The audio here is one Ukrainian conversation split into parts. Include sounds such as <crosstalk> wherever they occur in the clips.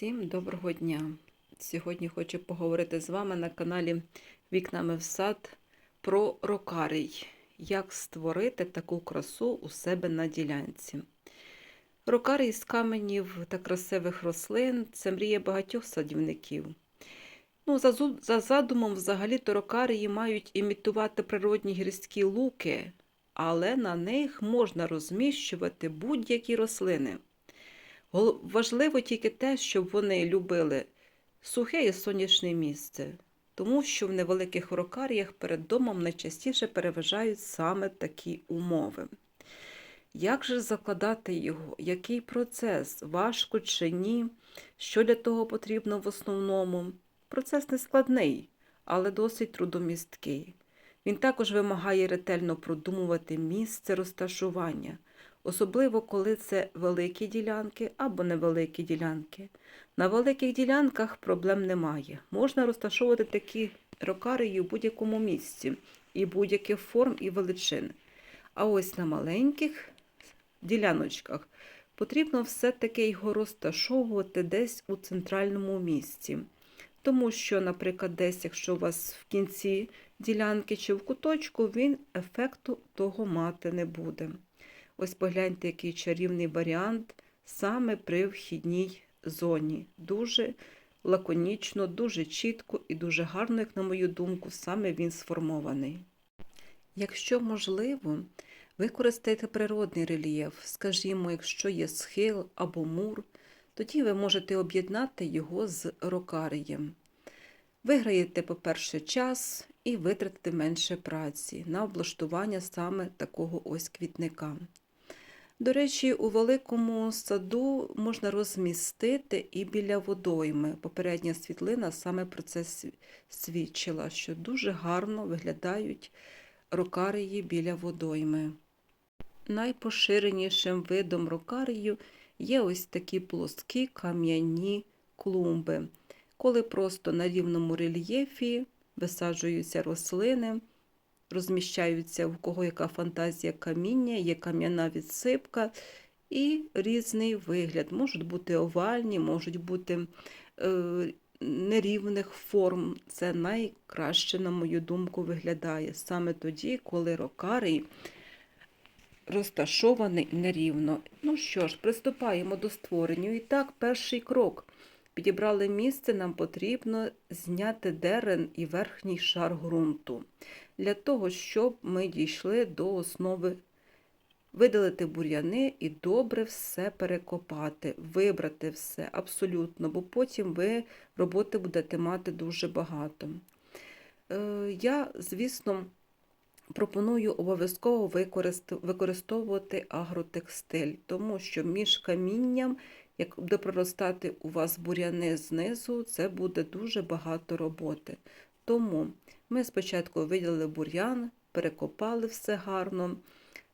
Всім доброго дня! Сьогодні хочу поговорити з вами на каналі Вікнами в сад про рокарій. Як створити таку красу у себе на ділянці. Рокарій з каменів та красивих рослин це мрія багатьох садівників. Ну, за, за задумом, взагалі-то рокарії мають імітувати природні гірські луки, але на них можна розміщувати будь-які рослини. Важливо тільки те, щоб вони любили сухе і сонячне місце, тому що в невеликих рокаріях перед домом найчастіше переважають саме такі умови. Як же закладати його? Який процес? Важко чи ні? Що для того потрібно в основному? Процес не складний, але досить трудомісткий. Він також вимагає ретельно продумувати місце розташування особливо коли це великі ділянки або невеликі ділянки. На великих ділянках проблем немає. Можна розташовувати такі рокарії в будь-якому місці і будь-яких форм і величин. А ось на маленьких діляночках потрібно все-таки його розташовувати десь у центральному місці. Тому що, наприклад, десь, якщо у вас в кінці ділянки чи в куточку, він ефекту того мати не буде. Ось погляньте, який чарівний варіант саме при вхідній зоні. Дуже лаконічно, дуже чітко і дуже гарно, як на мою думку, саме він сформований. Якщо можливо, використайте природний рельєф, скажімо, якщо є схил або мур, тоді ви можете об'єднати його з рокарієм. Виграєте, по-перше, час і витратите менше праці на облаштування саме такого ось квітника. До речі, у великому саду можна розмістити і біля водойми. Попередня світлина саме про це свідчила, що дуже гарно виглядають рокарії біля водойми. Найпоширенішим видом рокарію є ось такі плоскі кам'яні клумби, коли просто на рівному рельєфі висаджуються рослини, розміщаються в кого яка фантазія каміння, є кам'яна відсипка і різний вигляд. Можуть бути овальні, можуть бути е, нерівних форм. Це найкраще, на мою думку, виглядає саме тоді, коли рокарій розташований нерівно. Ну що ж, приступаємо до створення. І так, перший крок. Підібрали місце, нам потрібно зняти дерен і верхній шар ґрунту. Для того, щоб ми дійшли до основи, видалити бур'яни і добре все перекопати, вибрати все абсолютно, бо потім ви роботи будете мати дуже багато. Е, Я, звісно, пропоную обов'язково використовувати агротекстиль, тому що між камінням, як буде проростати у вас буряни знизу, це буде дуже багато роботи. Тому ми спочатку виділили бур'ян, перекопали все гарно.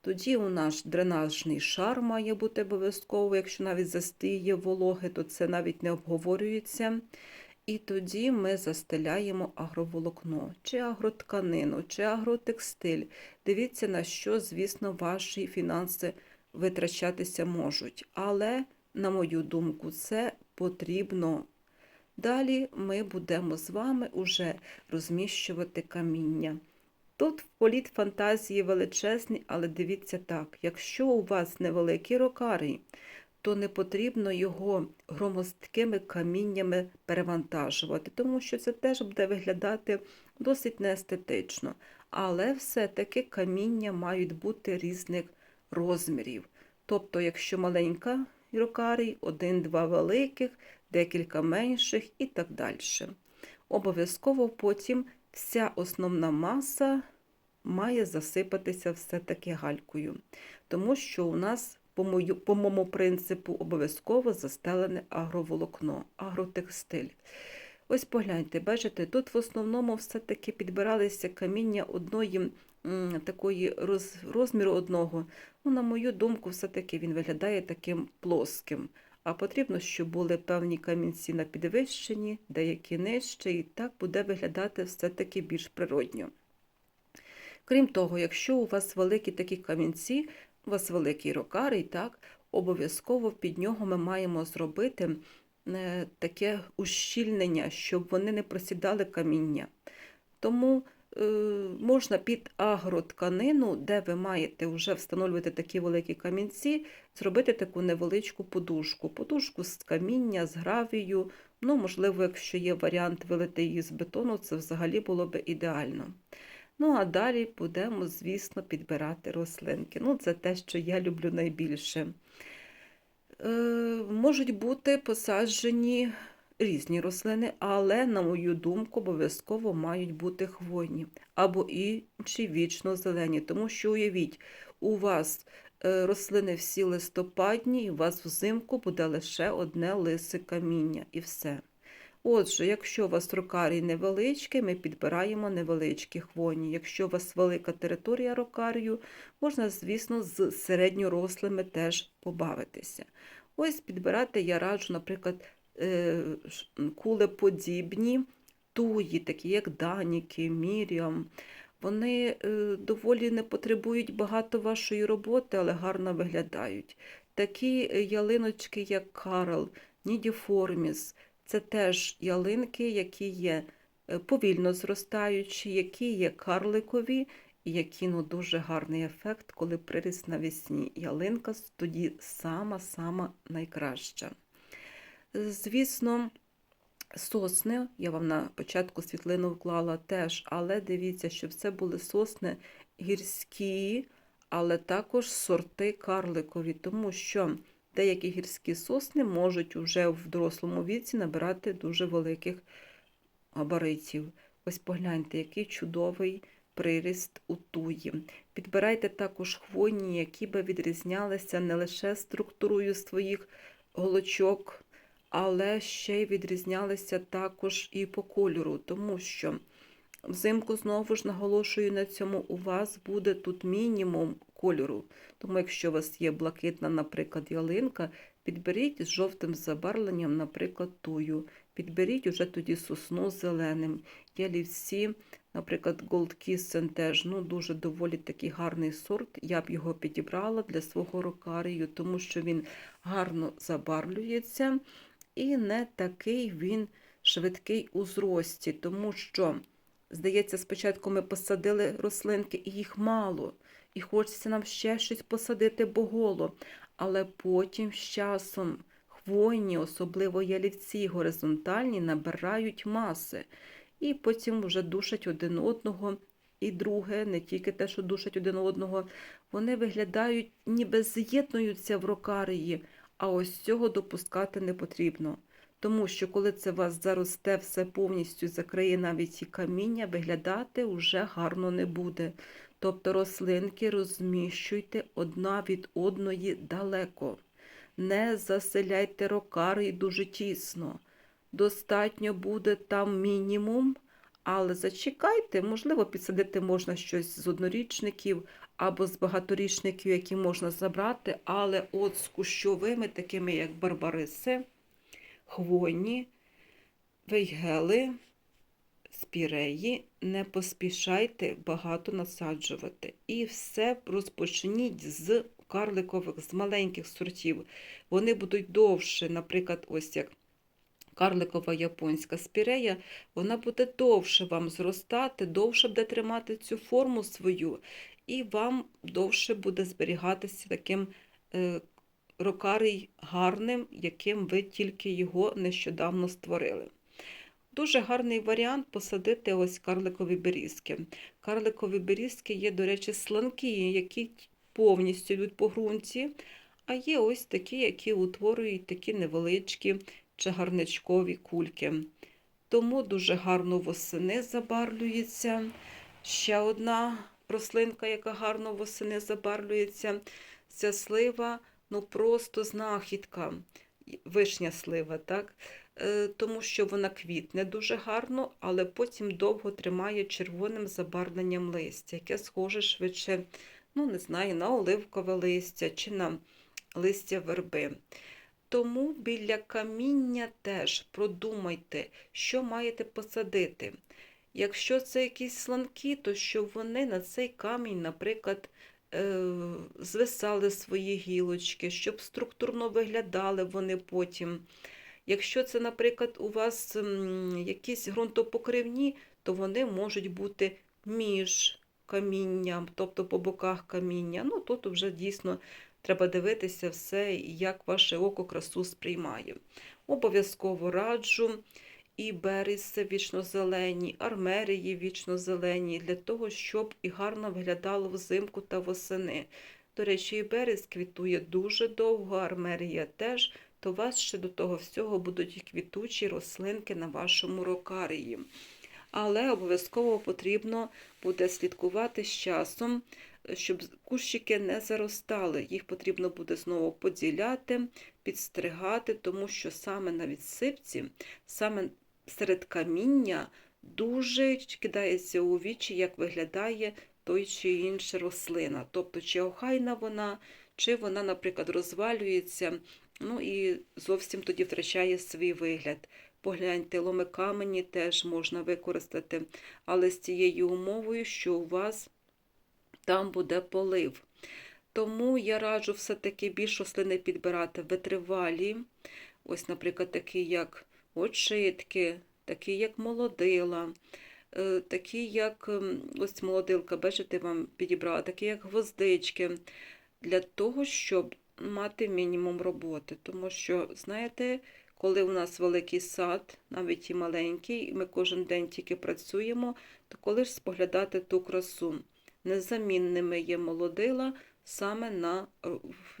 Тоді у нас дренажний шар має бути обов'язково, якщо навіть застиє вологи, то це навіть не обговорюється. І тоді ми застеляємо агроволокно, чи агротканину, чи агротекстиль. Дивіться, на що, звісно, ваші фінанси витрачатися можуть. Але, на мою думку, це потрібно. Далі ми будемо з вами уже розміщувати каміння. Тут політ фантазії величезний, але дивіться так: якщо у вас невеликий рокарій, то не потрібно його громоздкими каміннями перевантажувати, тому що це теж буде виглядати досить неестетично. Але все-таки каміння мають бути різних розмірів. Тобто, якщо маленька рокарій, один-два великих, декілька менших і так далі. Обов'язково потім вся основна маса має засипатися все-таки галькою, тому що у нас по, мою, по моєму принципу обов'язково застелене агроволокно, агротекстиль. Ось погляньте, бачите, тут в основному все-таки підбиралися каміння одної такої роз, розміру одного. Ну, на мою думку, все-таки він виглядає таким плоским. А потрібно, щоб були певні камінці на підвищенні, деякі нижче, і так буде виглядати все-таки більш природньо. Крім того, якщо у вас великі такі камінці, у вас великий рокарий, так, обов'язково під нього ми маємо зробити таке ущільнення, щоб вони не просідали каміння. Тому е, можна під агротканину, де ви маєте вже встановлювати такі великі камінці, зробити таку невеличку подушку. Подушку з каміння, з гравію. Ну, можливо, якщо є варіант вилити її з бетону, це взагалі було б ідеально. Ну, а далі будемо, звісно, підбирати рослинки. Ну, це те, що я люблю найбільше. Е, можуть бути посаджені різні рослини, але, на мою думку, обов'язково мають бути хвойні або інші вічно зелені. Тому що уявіть, у вас е, рослини всі листопадні, і у вас взимку буде лише одне лисе каміння і все. Отже, якщо у вас рокарій невеличкий, ми підбираємо невеличкі хвойні. Якщо у вас велика територія рокарію, можна, звісно, з середньорослими теж побавитися. Ось підбирати я раджу, наприклад, е, кулеподібні туї, такі як даніки, міріам. Вони е, доволі не потребують багато вашої роботи, але гарно виглядають. Такі е, ялиночки, як Карл, Нідіформіс, це теж ялинки, які є е, повільно зростаючі, які є карликові, і які ну, дуже гарний ефект, коли приріс навесні. Ялинка тоді сама-сама найкраща. Звісно, сосни, я вам на початку світлину вклала теж, але дивіться, щоб це були сосни гірські, але також сорти карликові, тому що деякі гірські сосни можуть вже в дорослому віці набирати дуже великих габаритів. Ось погляньте, який чудовий приріст у туї. Підбирайте також хвойні, які би відрізнялися не лише структурою своїх голочок, але ще й відрізнялися також і по кольору, тому що взимку знову ж наголошую на цьому, у вас буде тут мінімум кольору. Тому якщо у вас є блакитна, наприклад, ялинка, підберіть з жовтим забарвленням, наприклад, тую. Підберіть уже тоді сосну з зеленим. Є лівці, наприклад, Gold Kissen теж ну, дуже доволі такий гарний сорт. Я б його підібрала для свого рокарію, тому що він гарно забарвлюється і не такий він швидкий у зрості, тому що, здається, спочатку ми посадили рослинки, і їх мало, і хочеться нам ще щось посадити боголо, але потім з часом хвойні, особливо ялівці горизонтальні, набирають маси, і потім вже душать один одного. І друге, не тільки те, що душать один одного, вони виглядають, ніби з'єднуються в рокарії, а ось цього допускати не потрібно. Тому що коли це вас заросте, все повністю закриє навіть і каміння, виглядати вже гарно не буде. Тобто рослинки розміщуйте одна від одної далеко. Не заселяйте рокарії дуже тісно. Достатньо буде там мінімум, але зачекайте, можливо, підсадити можна щось з однорічників або з багаторічників, які можна забрати, але от з кущовими, такими як барбариси, хвойні, вейгели, спіреї, не поспішайте багато насаджувати. І все розпочніть з карликових, з маленьких сортів. Вони будуть довше, наприклад, ось як карликова японська спірея, вона буде довше вам зростати, довше буде тримати цю форму свою, і вам довше буде зберігатися таким е, рокарій гарним, яким ви тільки його нещодавно створили. Дуже гарний варіант посадити ось карликові берізки. Карликові берізки є, до речі, сланкі, які повністю йдуть по ґрунті, а є ось такі, які утворюють такі невеличкі чагарничкові кульки. Тому дуже гарно восени забарвлюється. Ще одна рослинка, яка гарно восени забарвлюється. Ця слива, ну просто знахідка. Вишня слива, так? Е, Тому що вона квітне дуже гарно, але потім довго тримає червоним забарвленням листя, яке схоже швидше, ну не знаю, на оливкове листя чи на листя верби. Тому біля каміння теж продумайте, що маєте посадити. Якщо це якісь сланки, то щоб вони на цей камінь, наприклад, е, звисали свої гілочки, щоб структурно виглядали вони потім. Якщо це, наприклад, у вас якісь ґрунтопокривні, то вони можуть бути між камінням, тобто по боках каміння. Ну, тут вже дійсно треба дивитися все, як ваше око красу сприймає. Обов'язково раджу і берези вічно-зелені, армерії вічно-зелені, для того, щоб і гарно виглядало взимку та восени. До речі, і берез квітує дуже довго, армерія теж, то у вас ще до того всього будуть квітучі рослинки на вашому рокарії. Але обов'язково потрібно буде слідкувати з часом, щоб кущики не заростали. Їх потрібно буде знову поділяти, підстригати, тому що саме на відсипці, саме серед каміння дуже кидається у вічі, як виглядає той чи інша рослина. Тобто, чи охайна вона, чи вона, наприклад, розвалюється, ну і зовсім тоді втрачає свій вигляд. Погляньте, ломикамені теж можна використати, але з тією умовою, що у вас там буде полив. Тому я раджу все-таки більш рослини підбирати витривалі. Ось, наприклад, такі як очитки, такі як молодила, е, такі як ось молодилка, бачите, вам підібрала, такі як гвоздички, для того, щоб мати мінімум роботи. Тому що, знаєте, коли у нас великий сад, навіть і маленький, і ми кожен день тільки працюємо, то коли ж споглядати ту красу? Незамінними є молодила саме на е,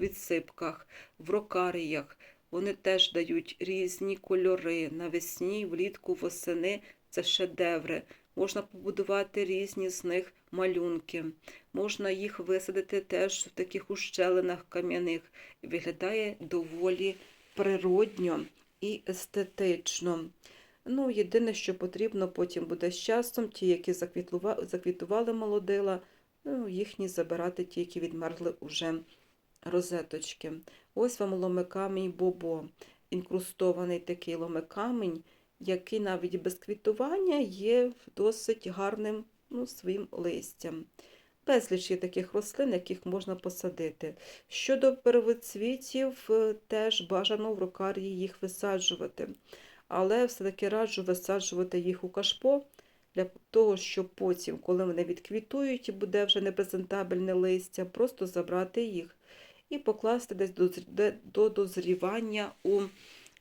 відсипках, в рокаріях. Вони теж дають різні кольори навесні, влітку, восени це шедеври. Можна побудувати різні з них малюнки. Можна їх висадити теж в таких ущелинах кам'яних. Виглядає доволі природньо і естетично. Ну, єдине, що потрібно потім буде з часом, ті, які заквітували молодила, ну, їхні забирати ті, які відмерзли уже розеточки. Ось вам ломикамінь бобо, інкрустований такий ломикамінь, який навіть без квітування є досить гарним ну, своїм листям. Безліч є таких рослин, яких можна посадити. Щодо первоцвітів, е, теж бажано в рокарії їх висаджувати. Але все-таки раджу висаджувати їх у кашпо, для того, щоб потім, коли вони відквітують і буде вже непрезентабельне листя, просто забрати їх і покласти десь до дозрівання у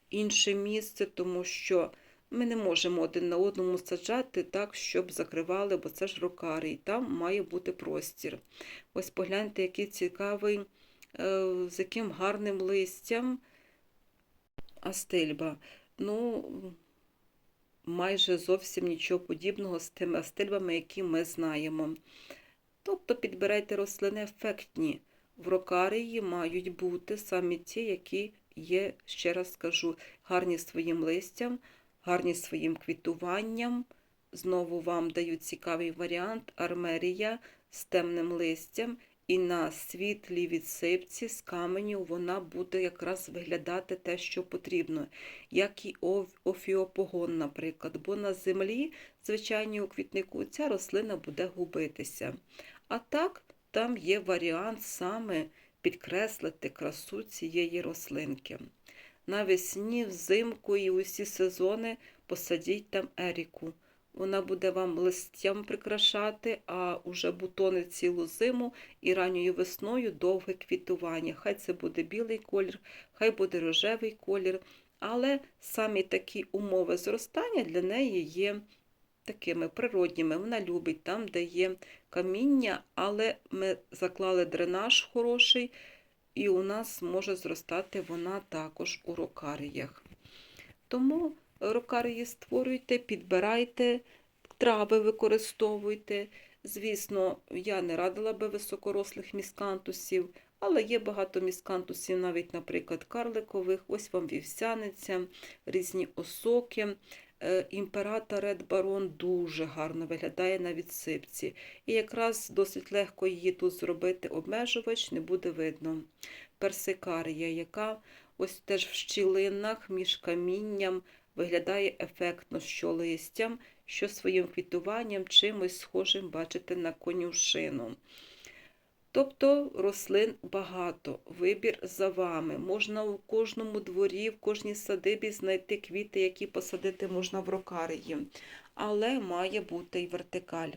інше місце, тому що ми не можемо один на одному саджати так, щоб закривали, бо це ж рокарій, там має бути простір. Ось погляньте, який цікавий, е, з яким гарним листям астильба. Ну, майже зовсім нічого подібного з тими астильбами, які ми знаємо. Тобто підбирайте рослини ефектні. В рокарії мають бути саме ті, які є, ще раз скажу, гарні своїм листям, гарні своїм квітуванням. Знову вам дають цікавий варіант армерія з темним листям, і на світлій відсипці з каменю вона буде якраз виглядати те, що потрібно, як і офіопогон, наприклад. Бо на землі, звичайній у квітнику, ця рослина буде губитися. А так, там є варіант саме підкреслити красу цієї рослинки. Навесні, взимку і усі сезони посадіть там еріку. Вона буде вам листям прикрашати, а уже бутони цілу зиму і ранньою весною довге квітування. Хай це буде білий колір, хай буде рожевий колір, але самі такі умови зростання для неї є такими природніми. Вона любить там, де є каміння, але ми заклали дренаж хороший, і у нас може зростати вона також у рокаріях. Тому рокарії створюйте, підбирайте, трави використовуйте. Звісно, я не радила би високорослих міскантусів, але є багато міскантусів, навіть, наприклад, карликових. Ось вам вівсяниця, різні осоки. Е, Імператор Ред Барон дуже гарно виглядає на відсипці. І якраз досить легко її тут зробити обмежувач, не буде видно. Персикарія, яка ось теж в щілинах між камінням виглядає ефектно, що листям, що своїм квітуванням чимось схожим бачите на конюшину. Тобто рослин багато, вибір за вами. Можна у кожному дворі, в кожній садибі знайти квіти, які посадити можна в рокарії. Але має бути і вертикаль.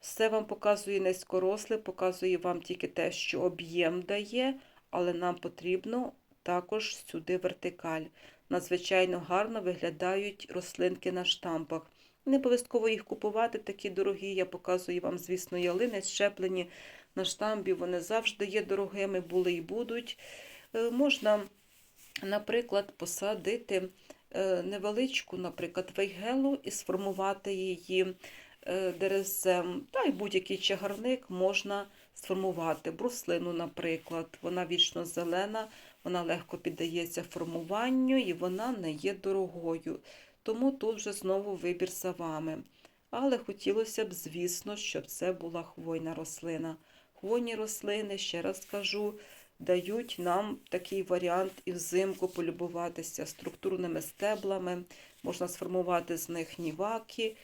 Все вам показує низькоросле, показує вам тільки те, що об'єм дає, але нам потрібно також сюди вертикаль. Надзвичайно гарно виглядають рослинки на штампах. Не обов'язково їх купувати, такі дорогі. Я показую вам, звісно, ялини щеплені на штамбі. Вони завжди є дорогими, були і будуть. Е, Можна, наприклад, посадити е, невеличку, наприклад, вейгелу і сформувати її е, дерезем. Та й будь-який чагарник можна сформувати. Бруслину, наприклад, вона вічно зелена, вона легко піддається формуванню і вона не є дорогою. Тому тут вже знову вибір за вами. Але хотілося б, звісно, щоб це була хвойна рослина. Хвойні рослини, ще раз кажу, дають нам такий варіант і взимку полюбуватися структурними стеблами, можна сформувати з них ніваки.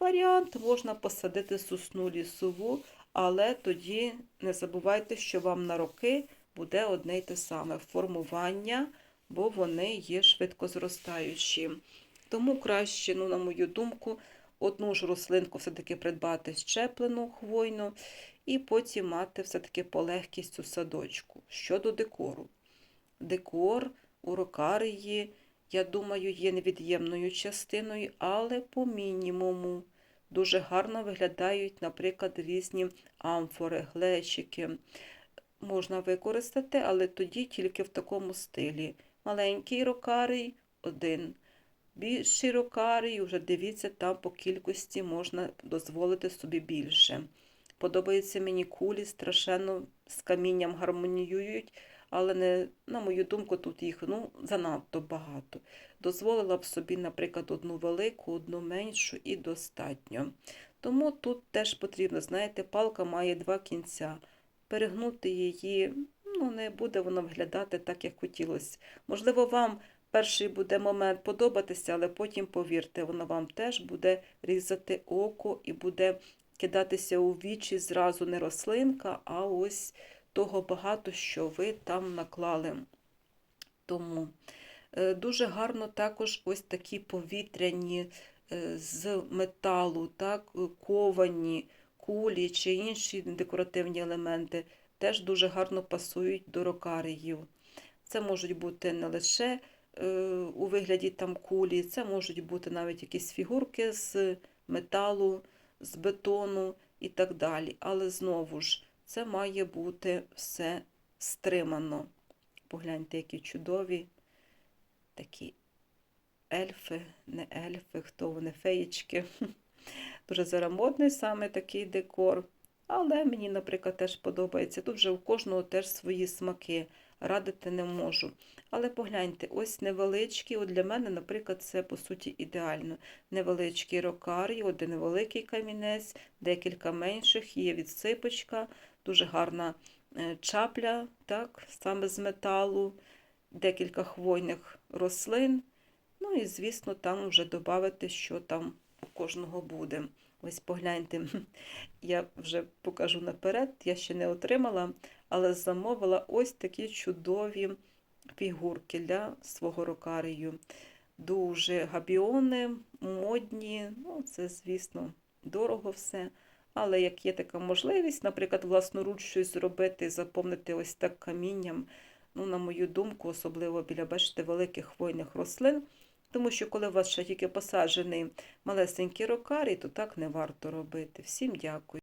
Варіант можна посадити сосну лісову, але тоді не забувайте, що вам на роки буде одне й те саме формування, бо вони є швидкозростаючі. Тому краще, ну, на мою думку, одну ж рослинку все-таки придбати щеплену хвойну і потім мати все-таки полегкість у садочку. Щодо декору. Декор у рокарії, я думаю, є невід'ємною частиною, але по мінімуму. Дуже гарно виглядають, наприклад, різні амфори, глечики. Можна використати, але тоді тільки в такому стилі. Маленький рокарій один. Більший рокарій, вже дивіться, там по кількості можна дозволити собі більше. Подобаються мені кулі, страшенно з камінням гармоніюють, але, не, на мою думку, тут їх ну, занадто багато. Дозволила б собі, наприклад, одну велику, одну меншу і достатньо. Тому тут теж потрібно, знаєте, палка має два кінця. Перегнути її, ну, не буде воно виглядати так, як хотілося. Можливо, вам перший буде момент подобатися, але потім, повірте, воно вам теж буде різати око і буде кидатися у вічі зразу не рослинка, а ось того багато, що ви там наклали. Тому е, дуже гарно також ось такі повітряні е, з металу, так, е, ковані кулі чи інші декоративні елементи теж дуже гарно пасують до рокаріїв. Це можуть бути не лише у вигляді там кулі, це можуть бути навіть якісь фігурки з металу, з бетону і так далі. Але знову ж, це має бути все стримано. Погляньте, які чудові такі ельфи, не ельфи, хто вони, феєчки. <laughs> Дуже зараз модний саме такий декор. Але мені, наприклад, теж подобається. Тут вже у кожного теж свої смаки. Радити не можу. Але погляньте, ось невеличкі, от для мене, наприклад, це по суті ідеально. Невеличкий рокарій, один невеликий камінець, декілька менших, є відсипочка, дуже гарна е, чапля, так, саме з металу, декілька хвойних рослин. Ну і, звісно, там вже додати, що там у кожного буде. Ось погляньте, <laughs> я вже покажу наперед, я ще не отримала, але замовила ось такі чудові фігурки для свого рокарію. Дуже габіони, модні, ну це, звісно, дорого все. Але як є така можливість, наприклад, власноруч щось зробити, заповнити ось так камінням, ну, на мою думку, особливо біля, бачите, великих хвойних рослин. Тому що, коли у вас ще тільки посаджений малесенький рокарій, то так не варто робити. Всім дякую.